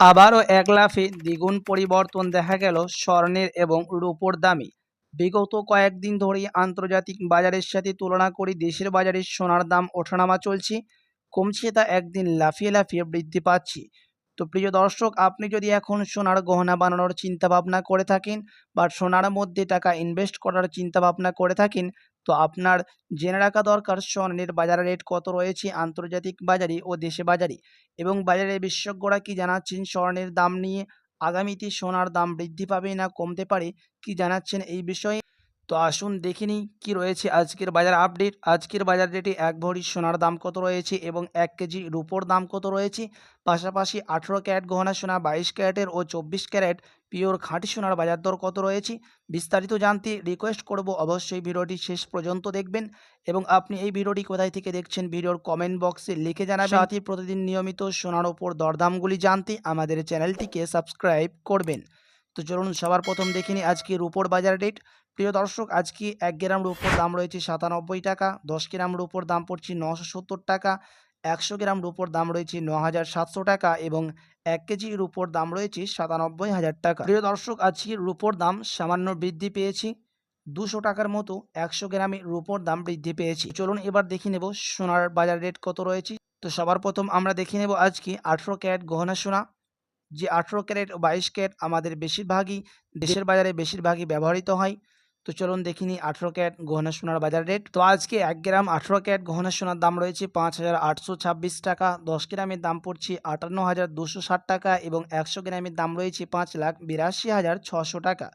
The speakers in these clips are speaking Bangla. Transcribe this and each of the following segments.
আবারও এক লাফে দ্বিগুণ পরিবর্তন দেখা গেল স্বর্ণের এবং রূপোর দামে। বিগত কয়েকদিন ধরেই আন্তর্জাতিক বাজারের সাথে তুলনা করে দেশের বাজারে সোনার দাম ওঠানামা চলছে, কমছে তা একদিন লাফিয়ে লাফিয়ে বৃদ্ধি পাচ্ছে। তো প্রিয় দর্শক, আপনি যদি এখন সোনার গহনা বানানোর চিন্তা ভাবনা করে থাকেন বা সোনার মধ্যে টাকা ইনভেস্ট করার চিন্তা ভাবনা করে থাকেন তো আপনার জেনে রাখা দরকার, স্বর্ণের বাজার রেট কত রয়েছে, আন্তর্জাতিক বাজারে ও দেশে বাজারে? এবং বাজারের বিশেষজ্ঞরা কি জানাচ্ছেন, স্বর্ণের দাম নিয়ে আগামীতে সোনার দাম বৃদ্ধি পাবে না কমতে পারে কি জানাচ্ছেন এই বিষয়ে? তো আসুন দেখে নিই কী রয়েছে আজকের বাজার আপডেট আজকের বাজার রেটে এক ভরি সোনার দাম কত রয়েছে এবং এক কেজি রুপোর দাম কত রয়েছে? পাশাপাশি আঠেরো ক্যারেট গহনা সোনা, বাইশ ক্যারেটের ও চব্বিশ ক্যারেট পিওর খাঁটি সোনার বাজার দর কত রয়েছে বিস্তারিত জানতে রিকোয়েস্ট করব অবশ্যই ভিডিওটি শেষ পর্যন্ত দেখবেন এবং আপনি এই ভিডিওটি কোথায় থেকে দেখছেন ভিডিওর কমেন্ট বক্সে লিখে জানাবেন। সাথে প্রতিদিন নিয়মিত সোনার ওপর দরদামগুলি জানতে আমাদের চ্যানেলটিকে সাবস্ক্রাইব করবেন। তো চলুন সবার প্রথম দেখে নিই আজকে রুপোর বাজার রেট প্রিয় দর্শক আজকে এক গ্রাম রুপোর দাম রয়েছে সাতানব্বই টাকা দশ গ্রাম রুপোর দাম পড়ছে নশো সত্তর টাকা একশো গ্রাম রুপোর দাম রয়েছে ন হাজার সাতশো টাকা এবং এক কেজি রুপোর দাম রয়েছে সাতানব্বই হাজার টাকা। প্রিয় দর্শক আজকে রুপোর দাম সামান্য বৃদ্ধি পেয়েছে। দুশো টাকার মতো একশো গ্রামে রুপোর দাম বৃদ্ধি পেয়েছে। চলুন এবার দেখে নেব সোনার বাজার রেট কত রয়েছে। তো সবার প্রথম আমরা দেখে নেব আজকে আঠেরো ক্যারেট গহনা সোনা। যে আঠেরো ক্যারেট ও বাইশ ক্যারেট আমাদের বেশিরভাগই দেশের বাজারে বেশিরভাগই ব্যবহৃত হয়। তো চলুন দেখে নিই আঠেরো ক্যারেট গহনা সোনার বাজার রেট। তো আজকে এক গ্রাম আঠেরো ক্যারেট গহনা সোনার দাম রয়েছে পাঁচ হাজার আটশো ছাব্বিশ টাকা। দশ গ্রামের দাম পড়ছে আটান্ন হাজার দুশো ষাট টাকা এবং একশো গ্রামের দাম রয়েছে পাঁচ লাখ বিরাশি হাজার ছশো টাকা।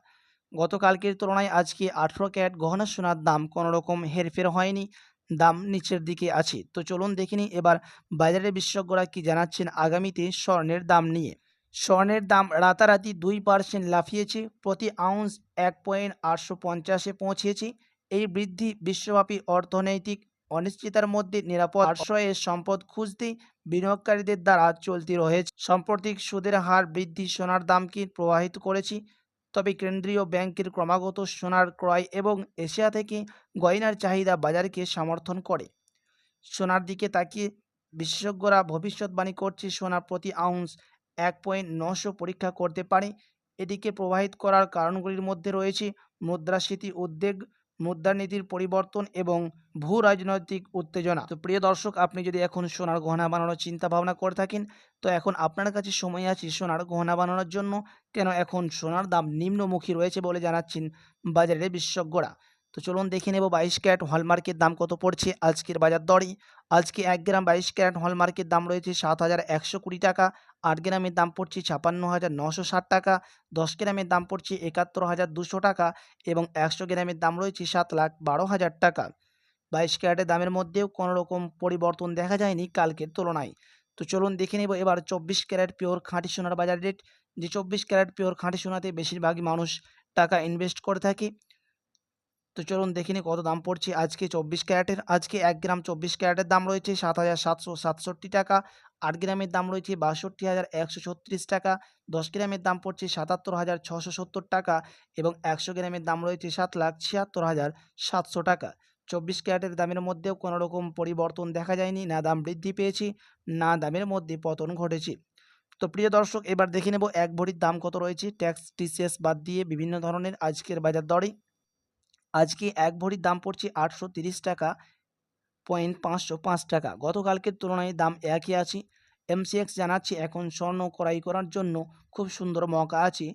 গতকালকের তুলনায় আজকে আঠেরো ক্যারেট গহনা সোনার দাম কোনো রকম হেরফের হয়নি, দাম নিচের দিকে আছে। তো চলুন দেখিনি এবার বাজারের বিশেষজ্ঞরা কি জানাচ্ছেন আগামীতে স্বর্ণের দাম নিয়ে। স্বর্ণের দাম রাতারাতি দুই পার্সেন্ট লাফিয়েছে, প্রতি আউন্স এক পয়েন্ট আটশো পঞ্চাশে পৌঁছেছে। এই বৃদ্ধি বিশ্বব্যাপী অর্থনৈতিক অনিশ্চিতার মধ্যে নিরাপদ আশ্রয়ের সম্পদ খুঁজতে বিনিয়োগকারীদের দ্বারা চলতি রয়েছে। সাম্প্রতিক সুদের হার বৃদ্ধি সোনার দামকে প্রভাবিত করেছে, তবে কেন্দ্রীয় ব্যাংকের ক্রমাগত সোনার ক্রয় এবং এশিয়া থেকে গয়নার চাহিদা বাজারকে সমর্থন করে। সোনার দিকে তাকিয়ে বিশেষজ্ঞরা ভবিষ্যৎবাণী করছে, সোনা প্রতি আউন্স এক পয়েন্ট নশো পরীক্ষা করতে পারে। এটিকে প্রভাবিত করার কারণগুলির মধ্যে রয়েছে মুদ্রাস্ফীতি উদ্বেগ, মুদ্রানীতির পরিবর্তন এবং ভূ রাজনৈতিক উত্তেজনা। তো প্রিয় দর্শক, আপনি যদি এখন সোনার গহনা বানানোর চিন্তা ভাবনা করে থাকেন, তো এখন আপনার কাছে সময় আছে সোনার গহনা বানানোর জন্য। কেন এখন সোনার দাম নিম্নমুখী রয়েছে বলে জানাচ্ছেন বাজারের বিশেষজ্ঞরা। তো চলুন দেখে নেব বাইশ ক্যারেট হলমার্কের দাম কত পড়ছে আজকের বাজার দরে। আজকে এক গ্রাম বাইশ ক্যারেট হলমার্কের দাম রয়েছে সাত হাজার একশো কুড়ি টাকা, আট গ্রামের দাম পড়ছে ছাপান্ন হাজার নশো ষাট টাকা, দশ গ্রামের দাম পড়ছে একাত্তর হাজার দুশো টাকা এবং একশো গ্রামের দাম রয়েছে সাত লাখ বারো হাজার টাকা। বাইশ ক্যারেটের দামের মধ্যেও কোনো রকম পরিবর্তন দেখা যায়নি কালকের তুলনায়। তো চলুন দেখে নেব এবার চব্বিশ ক্যারেট পিওর খাঁটি সোনার বাজার রেট। যে চব্বিশ ক্যারেট পিওর খাঁটি সোনাতে বেশিরভাগই মানুষ টাকা ইনভেস্ট করে থাকে। তো চলুন দেখিনি কত দাম পড়ছে আজকে চব্বিশ ক্যারেটের। আজকে এক গ্রাম চব্বিশ ক্যারেটের দাম রয়েছে সাত হাজার সাতশো সাতষট্টি টাকা। আট গ্রামের দাম রয়েছে বাষট্টি হাজার একশো ছত্রিশ টাকা। দশ গ্রামের দাম পড়ছে সাতাত্তর হাজার ছশো সত্তর টাকা এবং একশো গ্রামের দাম রয়েছে সাত লাখ ছিয়াত্তর হাজার সাতশো টাকা। চব্বিশ ক্যারেটের দামের মধ্যেও কোনো রকম পরিবর্তন দেখা যায়নি, না দাম বৃদ্ধি পেয়েছে, না দামের মধ্যে পতন ঘটেছে। তো প্রিয় দর্শক, এবার দেখে নেব এক ভরির দাম কত রয়েছে। ট্যাক্স টিসিএস বাদ দিয়ে বিভিন্ন ধরনের আজকের বাজার দরে। আজকে এক ভরির দাম পড়ছে আটশো টাকা পয়েন্ট পাঁচশো পাঁচ টাকা। গতকালকের তুলনায় দাম একই আছে। এমসিএক্স জানাচ্ছে, এখন স্বর্ণ ক্রয় করার জন্য খুব সুন্দর মকা আছে।